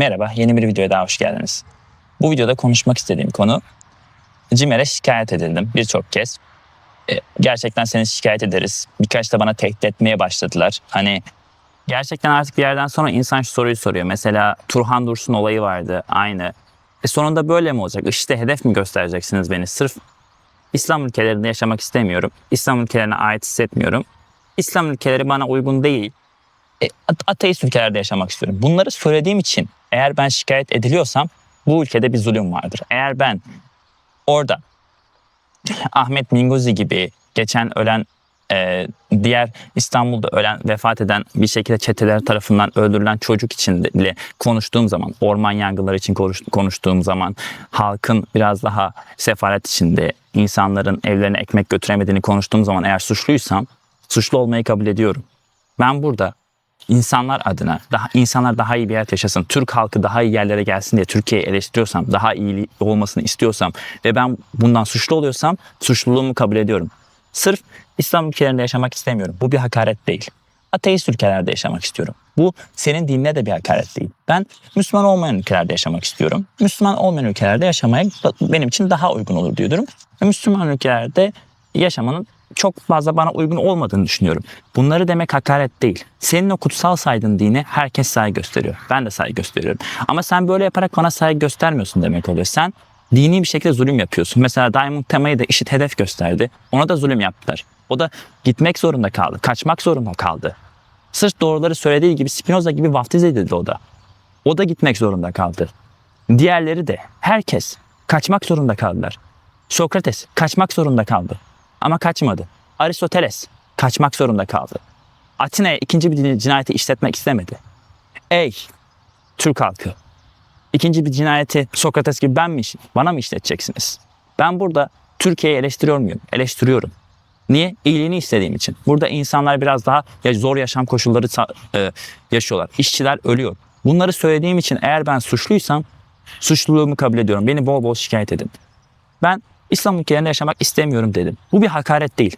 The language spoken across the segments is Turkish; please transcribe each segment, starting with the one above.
Merhaba, yeni bir videoya daha hoş geldiniz. Bu videoda konuşmak istediğim konu CİMER'e şikayet edildim birçok kez. E, gerçekten seni şikayet ederiz. Birkaç da bana tehdit etmeye başladılar. Hani gerçekten artık bir yerden sonra insan şu soruyu soruyor. Mesela Turhan Dursun olayı vardı aynı. E sonunda böyle mi olacak? İşte hedef mi göstereceksiniz beni? Sırf İslam ülkelerinde yaşamak istemiyorum. İslam ülkelerine ait hissetmiyorum. İslam ülkeleri bana uygun değil. E, ate- ateist ülkelerde yaşamak istiyorum. Bunları söylediğim için eğer ben şikayet ediliyorsam bu ülkede bir zulüm vardır. Eğer ben orada Ahmet Minguzi gibi geçen ölen e, diğer İstanbul'da ölen vefat eden bir şekilde çeteler tarafından öldürülen çocuk için bile konuştuğum zaman orman yangınları için konuş- konuştuğum zaman halkın biraz daha sefalet içinde insanların evlerine ekmek götüremediğini konuştuğum zaman eğer suçluysam suçlu olmayı kabul ediyorum. Ben burada insanlar adına daha insanlar daha iyi bir hayat yaşasın, Türk halkı daha iyi yerlere gelsin diye Türkiye'yi eleştiriyorsam, daha iyi olmasını istiyorsam ve ben bundan suçlu oluyorsam suçluluğumu kabul ediyorum. Sırf İslam ülkelerinde yaşamak istemiyorum. Bu bir hakaret değil. Ateist ülkelerde yaşamak istiyorum. Bu senin dinine de bir hakaret değil. Ben Müslüman olmayan ülkelerde yaşamak istiyorum. Müslüman olmayan ülkelerde yaşamaya benim için daha uygun olur diyorum. Ve Müslüman ülkelerde yaşamanın çok fazla bana uygun olmadığını düşünüyorum. Bunları demek hakaret değil. Senin o kutsal saydığın dine herkes saygı gösteriyor. Ben de saygı gösteriyorum. Ama sen böyle yaparak bana saygı göstermiyorsun demek oluyor. Sen dini bir şekilde zulüm yapıyorsun. Mesela Diamond Tema'yı da işit hedef gösterdi. Ona da zulüm yaptılar. O da gitmek zorunda kaldı. Kaçmak zorunda kaldı. Sırf doğruları söylediği gibi Spinoza gibi vaftiz edildi o da. O da gitmek zorunda kaldı. Diğerleri de herkes kaçmak zorunda kaldılar. Sokrates kaçmak zorunda kaldı. Ama kaçmadı. Aristoteles kaçmak zorunda kaldı. Atina'ya ikinci bir cinayeti işletmek istemedi. Ey Türk halkı! İkinci bir cinayeti Sokrates gibi ben mi, bana mı işleteceksiniz? Ben burada Türkiye'yi eleştiriyor muyum? Eleştiriyorum. Niye? İyiliğini istediğim için. Burada insanlar biraz daha zor yaşam koşulları e, yaşıyorlar. İşçiler ölüyor. Bunları söylediğim için eğer ben suçluysam suçluluğumu kabul ediyorum. Beni bol bol şikayet edin. Ben İslam ülkelerinde yaşamak istemiyorum dedim. Bu bir hakaret değil.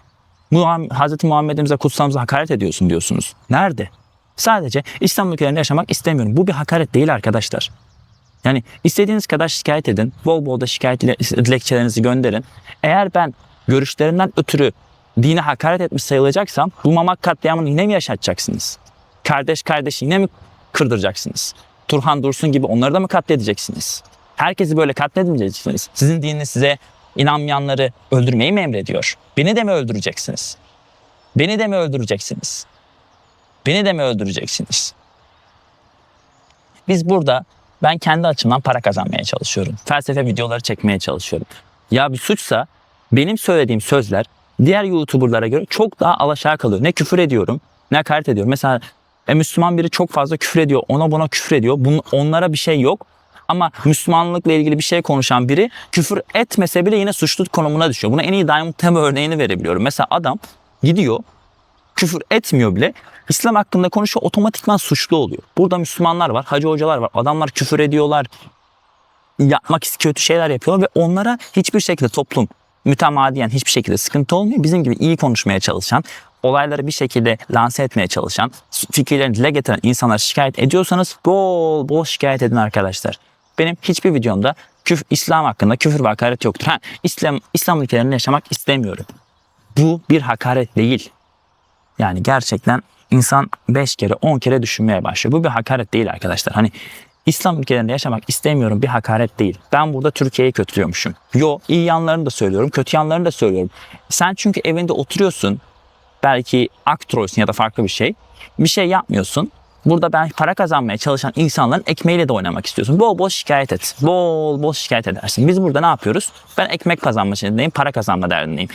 Hazreti Muhammed'imize kutsamıza hakaret ediyorsun diyorsunuz. Nerede? Sadece İslam ülkelerinde yaşamak istemiyorum. Bu bir hakaret değil arkadaşlar. Yani istediğiniz kadar şikayet edin. Bol bol da şikayet dile- dilekçelerinizi gönderin. Eğer ben görüşlerimden ötürü dine hakaret etmiş sayılacaksam bu Mamak katliamını yine mi yaşatacaksınız? Kardeş kardeş yine mi kırdıracaksınız? Turhan Dursun gibi onları da mı katledeceksiniz? Herkesi böyle katledeceksiniz. Sizin dininiz size inanmayanları öldürmeyi mi emrediyor? Beni de mi öldüreceksiniz? Beni de mi öldüreceksiniz? Beni de mi öldüreceksiniz? Biz burada ben kendi açımdan para kazanmaya çalışıyorum. Felsefe videoları çekmeye çalışıyorum. Ya bir suçsa benim söylediğim sözler diğer YouTuber'lara göre çok daha alaşağı kalıyor. Ne küfür ediyorum, ne hakaret ediyorum. Mesela e, Müslüman biri çok fazla küfür ediyor, ona buna küfür ediyor. Bunun, onlara bir şey yok. Ama Müslümanlıkla ilgili bir şey konuşan biri küfür etmese bile yine suçlu konumuna düşüyor. Buna en iyi Diamond Tema örneğini verebiliyorum. Mesela adam gidiyor küfür etmiyor bile İslam hakkında konuşuyor otomatikman suçlu oluyor. Burada Müslümanlar var, hacı hocalar var. Adamlar küfür ediyorlar. Yapmak ist- kötü şeyler yapıyorlar ve onlara hiçbir şekilde toplum mütemadiyen hiçbir şekilde sıkıntı olmuyor. Bizim gibi iyi konuşmaya çalışan, olayları bir şekilde lanse etmeye çalışan, fikirlerini dile getiren insanlara şikayet ediyorsanız bol bol şikayet edin arkadaşlar. Benim hiçbir videomda küf, İslam hakkında küfür ve hakaret yoktur. Ha, İslam, İslam ülkelerinde yaşamak istemiyorum. Bu bir hakaret değil. Yani gerçekten insan 5 kere 10 kere düşünmeye başlıyor. Bu bir hakaret değil arkadaşlar. Hani İslam ülkelerinde yaşamak istemiyorum bir hakaret değil. Ben burada Türkiye'yi kötülüyormuşum. Yo iyi yanlarını da söylüyorum, kötü yanlarını da söylüyorum. Sen çünkü evinde oturuyorsun. Belki aktroysun ya da farklı bir şey. Bir şey yapmıyorsun. Burada ben para kazanmaya çalışan insanların ekmeğiyle de oynamak istiyorsun. Bol bol şikayet et. Bol bol şikayet edersin. Biz burada ne yapıyoruz? Ben ekmek kazanma derdindeyim, para kazanma derdindeyim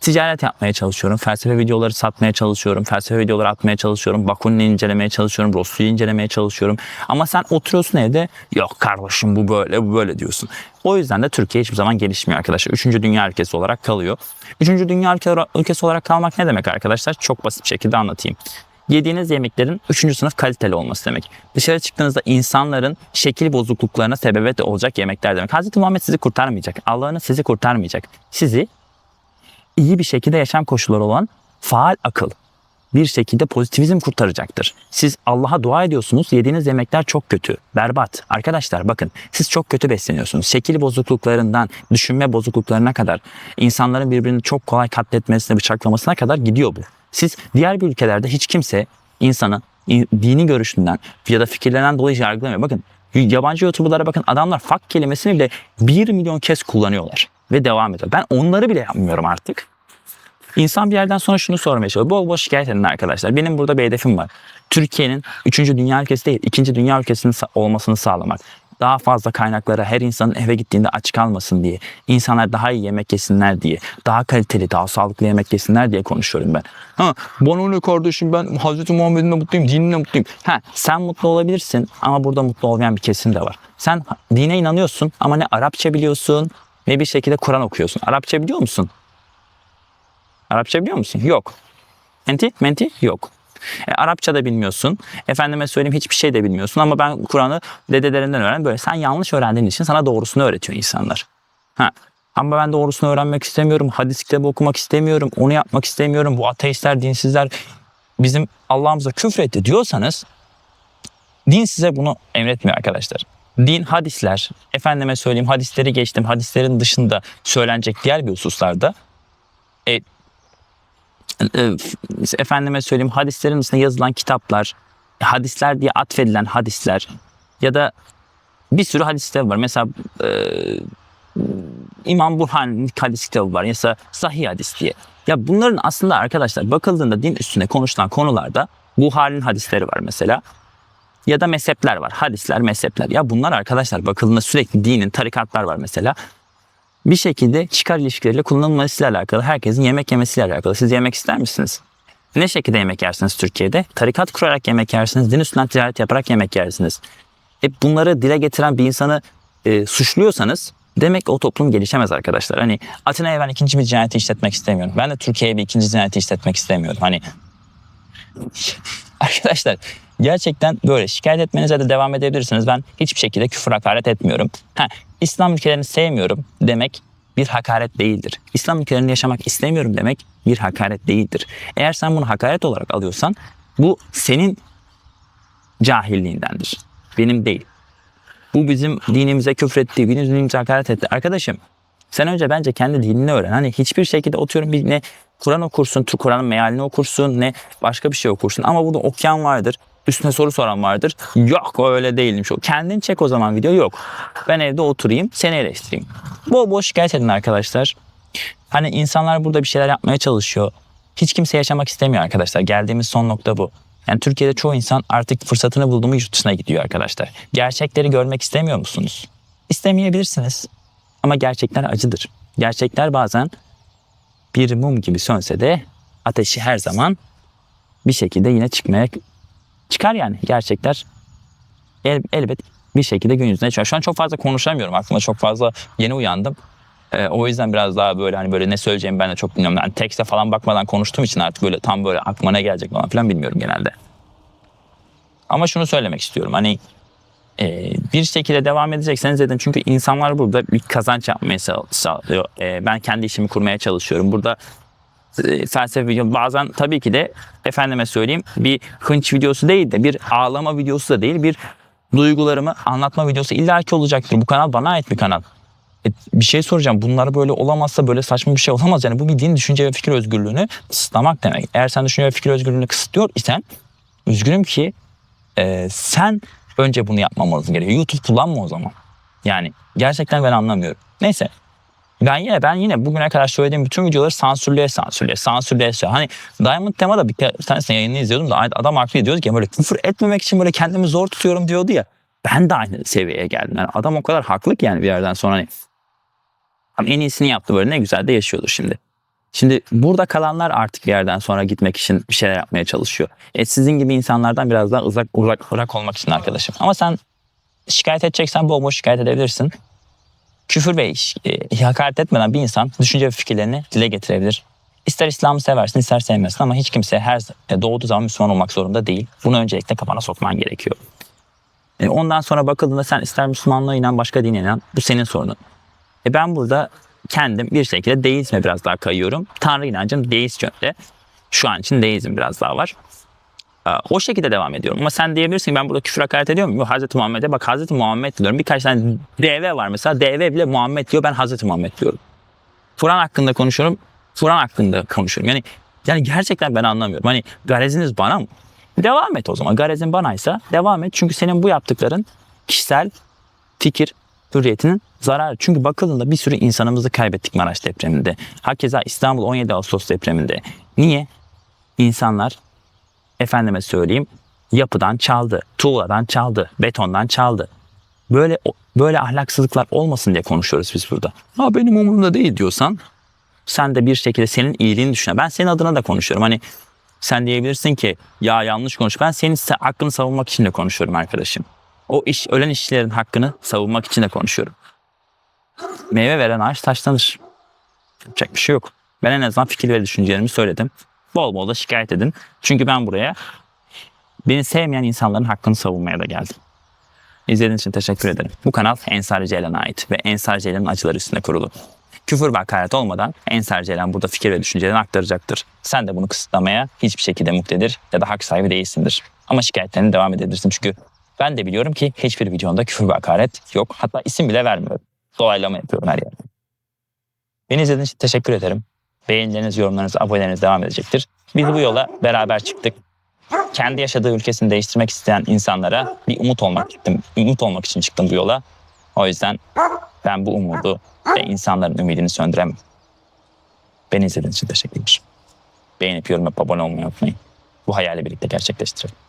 ticaret yapmaya çalışıyorum. Felsefe videoları satmaya çalışıyorum. Felsefe videoları atmaya çalışıyorum. Bakunin'i incelemeye çalışıyorum. Rousseau'yu incelemeye çalışıyorum. Ama sen oturuyorsun evde yok kardeşim bu böyle bu böyle diyorsun. O yüzden de Türkiye hiçbir zaman gelişmiyor arkadaşlar. Üçüncü dünya ülkesi olarak kalıyor. Üçüncü dünya ülke- ülkesi olarak kalmak ne demek arkadaşlar? Çok basit bir şekilde anlatayım. Yediğiniz yemeklerin 3. sınıf kaliteli olması demek. Dışarı çıktığınızda insanların şekil bozukluklarına sebebiyet olacak yemekler demek. Hz. Muhammed sizi kurtarmayacak. Allah'ınız sizi kurtarmayacak. Sizi iyi bir şekilde yaşam koşulları olan faal akıl, bir şekilde pozitivizm kurtaracaktır. Siz Allah'a dua ediyorsunuz. Yediğiniz yemekler çok kötü. Berbat. Arkadaşlar bakın siz çok kötü besleniyorsunuz. Şekil bozukluklarından düşünme bozukluklarına kadar insanların birbirini çok kolay katletmesine, bıçaklamasına kadar gidiyor bu. Siz diğer bir ülkelerde hiç kimse insanı in- dini görüşünden ya da fikirlerinden dolayı yargılamıyor. Bakın yabancı YouTuber'lara bakın adamlar fak kelimesini bile 1 milyon kez kullanıyorlar ve devam ediyor. Ben onları bile yapmıyorum artık. İnsan bir yerden sonra şunu sormaya çalışıyor. Bol bol şikayet edin arkadaşlar. Benim burada bir hedefim var. Türkiye'nin 3. dünya ülkesi değil, 2. dünya ülkesinin olmasını sağlamak. Daha fazla kaynaklara her insanın eve gittiğinde aç kalmasın diye. insanlar daha iyi yemek yesinler diye. Daha kaliteli, daha sağlıklı yemek yesinler diye konuşuyorum ben. Ha, bana ne kardeşim ben Hazreti Muhammed'inle mutluyum, dinle mutluyum. Ha, sen mutlu olabilirsin ama burada mutlu olmayan bir kesim de var. Sen dine inanıyorsun ama ne Arapça biliyorsun ne bir şekilde Kur'an okuyorsun. Arapça biliyor musun? Arapça biliyor musun? Yok. Menti? Menti? Yok. E, Arapça da bilmiyorsun. Efendime söyleyeyim hiçbir şey de bilmiyorsun ama ben Kur'an'ı dedelerinden öğren böyle. Sen yanlış öğrendiğin için sana doğrusunu öğretiyor insanlar. Ha. Ama ben doğrusunu öğrenmek istemiyorum. Hadis kitabı okumak istemiyorum. Onu yapmak istemiyorum. Bu ateistler, dinsizler bizim Allah'ımıza küfretti diyorsanız din size bunu emretmiyor arkadaşlar. Din hadisler, efendime söyleyeyim hadisleri geçtim. Hadislerin dışında söylenecek diğer bir hususlarda e, efendime söyleyeyim hadislerin dışında yazılan kitaplar, hadisler diye atfedilen hadisler ya da bir sürü hadis kitabı var. Mesela e, İmam Burhan hadis kitabı var. Mesela Sahih hadis diye. Ya bunların aslında arkadaşlar bakıldığında din üstüne konuşulan konularda Buhari'nin hadisleri var mesela. Ya da mezhepler var. Hadisler, mezhepler. Ya bunlar arkadaşlar bakıldığında sürekli dinin tarikatlar var mesela bir şekilde çıkar ilişkileriyle kullanılmasıyla alakalı, herkesin yemek yemesiyle alakalı. Siz yemek ister misiniz? Ne şekilde yemek yersiniz Türkiye'de? Tarikat kurarak yemek yersiniz, din üstünden ticaret yaparak yemek yersiniz. E bunları dile getiren bir insanı e, suçluyorsanız demek o toplum gelişemez arkadaşlar. Hani Atina'ya ben ikinci bir cinayeti işletmek istemiyorum. Ben de Türkiye'ye bir ikinci cinayeti işletmek istemiyorum. Hani arkadaşlar gerçekten böyle şikayet etmenize de devam edebilirsiniz. Ben hiçbir şekilde küfür hakaret etmiyorum. Ha, İslam ülkelerini sevmiyorum demek bir hakaret değildir. İslam ülkelerinde yaşamak istemiyorum demek bir hakaret değildir. Eğer sen bunu hakaret olarak alıyorsan bu senin cahilliğindendir. Benim değil. Bu bizim dinimize küfretti, bizim dinimize hakaret etti. Arkadaşım sen önce bence kendi dinini öğren. Hani hiçbir şekilde oturuyorum ne Kur'an okursun, Kur'an'ın mealini okursun, ne başka bir şey okursun. Ama burada okuyan vardır, üstüne soru soran vardır. Yok öyle değilmiş. Kendin çek o zaman video yok. Ben evde oturayım, seni eleştireyim. Bol bol şikayet edin arkadaşlar. Hani insanlar burada bir şeyler yapmaya çalışıyor. Hiç kimse yaşamak istemiyor arkadaşlar. Geldiğimiz son nokta bu. Yani Türkiye'de çoğu insan artık fırsatını buldu mu yurt dışına gidiyor arkadaşlar. Gerçekleri görmek istemiyor musunuz? İstemeyebilirsiniz. Ama gerçekler acıdır. Gerçekler bazen bir mum gibi sönse de ateşi her zaman bir şekilde yine çıkmaya çıkar yani. Gerçekler el, elbet bir şekilde gün yüzüne çıkar. Şu an çok fazla konuşamıyorum. Aklıma çok fazla yeni uyandım. Ee, o yüzden biraz daha böyle hani böyle ne söyleyeceğimi ben de çok bilmiyorum. Yani tekste falan bakmadan konuştuğum için artık böyle tam böyle aklıma ne gelecek falan filan bilmiyorum genelde. Ama şunu söylemek istiyorum. Hani e, bir şekilde devam edecekseniz dedim. Çünkü insanlar burada bir kazanç yapmaya sağlıyor. E, ben kendi işimi kurmaya çalışıyorum. Burada e, felsefe bazen tabii ki de efendime söyleyeyim bir hınç videosu değil de bir ağlama videosu da değil bir duygularımı anlatma videosu illaki olacaktır. Bu kanal bana ait bir kanal. E, bir şey soracağım. Bunlar böyle olamazsa böyle saçma bir şey olamaz. Yani bu bir din, düşünce ve fikir özgürlüğünü kısıtlamak demek. Eğer sen düşünce ve fikir özgürlüğünü kısıtlıyor isen üzgünüm ki e, sen önce bunu yapmamalısın gerekiyor. YouTube kullanma o zaman. Yani gerçekten ben anlamıyorum. Neyse. Ben yine ben yine bugüne kadar söylediğim bütün videoları sansürleye sansürleye sansürleye sansürleye. Hani Diamond Tema'da bir, bir tanesini yayını izliyordum da adam haklı diyordu ki böyle küfür etmemek için böyle kendimi zor tutuyorum diyordu ya. Ben de aynı seviyeye geldim. Yani adam o kadar haklı ki yani bir yerden sonra hani en iyisini yaptı böyle ne güzel de yaşıyordur şimdi. Şimdi burada kalanlar artık bir yerden sonra gitmek için bir şeyler yapmaya çalışıyor. E sizin gibi insanlardan biraz daha uzak uzak, uzak olmak için arkadaşım. Ama sen şikayet edeceksen bol bol şikayet edebilirsin. Küfür ve e, hakaret etmeden bir insan düşünce ve fikirlerini dile getirebilir. İster İslam'ı seversin ister sevmezsin ama hiç kimse her e, doğduğu zaman Müslüman olmak zorunda değil. Bunu öncelikle kafana sokman gerekiyor. E, ondan sonra bakıldığında sen ister Müslümanlığa inan başka dine inan bu senin sorunun. E ben burada kendim bir şekilde deizme biraz daha kayıyorum. Tanrı inancım deist yönde. Şu an için deizm biraz daha var. Ee, O şekilde devam ediyorum. Ama sen diyebilirsin ben burada küfür hakaret ediyor muyum? Hazreti Muhammed'e bak Hazreti Muhammed diyorum. Birkaç tane DV var mesela. DV bile Muhammed diyor. Ben Hazreti Muhammed diyorum. Kur'an hakkında konuşuyorum. Kur'an hakkında konuşuyorum. Yani yani gerçekten ben anlamıyorum. Hani gareziniz bana mı? Devam et o zaman. Garezin banaysa devam et. Çünkü senin bu yaptıkların kişisel fikir hürriyetinin zararı. Çünkü bakıldığında bir sürü insanımızı kaybettik Maraş depreminde. Hakeza İstanbul 17 Ağustos depreminde. Niye? İnsanlar efendime söyleyeyim yapıdan çaldı, tuğladan çaldı, betondan çaldı. Böyle böyle ahlaksızlıklar olmasın diye konuşuyoruz biz burada. Ha benim umurumda değil diyorsan sen de bir şekilde senin iyiliğini düşüne. Ben senin adına da konuşuyorum. Hani sen diyebilirsin ki ya yanlış konuş. Ben senin hakkını savunmak için de konuşuyorum arkadaşım. O iş ölen işçilerin hakkını savunmak için de konuşuyorum. Meyve veren ağaç taşlanır. Yapacak bir şey yok. Ben en azından fikir ve düşüncelerimi söyledim. Bol bol da şikayet edin. Çünkü ben buraya beni sevmeyen insanların hakkını savunmaya da geldim. İzlediğiniz için teşekkür ederim. Bu kanal Ensar Ceylan'a ait ve Ensar Ceylan'ın acıları üstüne kurulu. Küfür ve hakaret olmadan Ensar Ceylan burada fikir ve düşüncelerini aktaracaktır. Sen de bunu kısıtlamaya hiçbir şekilde muktedir ya da hak sahibi değilsindir. Ama şikayetlerine devam edebilirsin çünkü ben de biliyorum ki hiçbir videomda küfür ve hakaret yok. Hatta isim bile vermiyorum. Doğaylama yapıyorum her yerde. Beni izlediğiniz için teşekkür ederim. Beğenileriniz, yorumlarınız, aboneleriniz devam edecektir. Biz bu yola beraber çıktık. Kendi yaşadığı ülkesini değiştirmek isteyen insanlara bir umut olmak çıktım. Umut olmak için çıktım bu yola. O yüzden ben bu umudu ve insanların ümidini söndüremem. Beni izlediğiniz için teşekkürler. Beğenip yorum yapıp abone olmayı unutmayın. Bu hayali birlikte gerçekleştirelim.